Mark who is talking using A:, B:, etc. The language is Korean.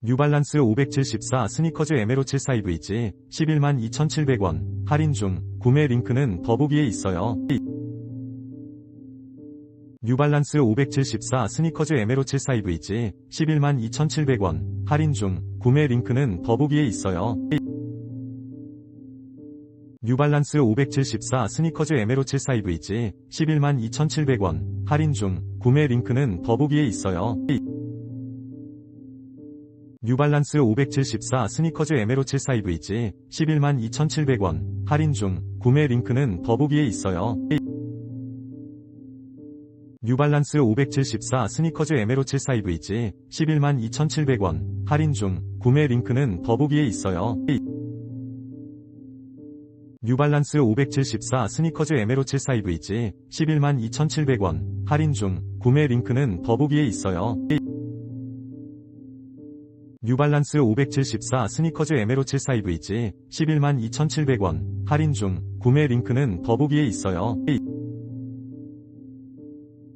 A: 뉴발란스 574 스니커즈 에메로 74EVG 11만 2,700원 할인 중 구매 링크는 더보기에 있어요. 뉴발란스 574 스니커즈 에메로 74EVG 11만 2,700원 할인 중 구매 링크는 더보기에 있어요. 뉴발란스 574 스니커즈 에메로 74EVG 11만 2,700원 할인 중 구매 링크는 더보기에 있어요. 뉴발란스 574 스니커즈 에메로 74EVG 11만 2,700원 할인 중 구매 링크는 더보기에 있어요. 뉴발란스 574 스니커즈 에메로 74EVG 11만 2,700원 할인 중 구매 링크는 더보기에 있어요. 뉴발란스 574 스니커즈 에메로 74EVG 11만 2,700원 할인 중 구매 링크는 더보기에 있어요. 뉴발란스 574 스니커즈 에메로 74EVG 11만 2,700원 할인 중 구매 링크는 더보기에 있어요.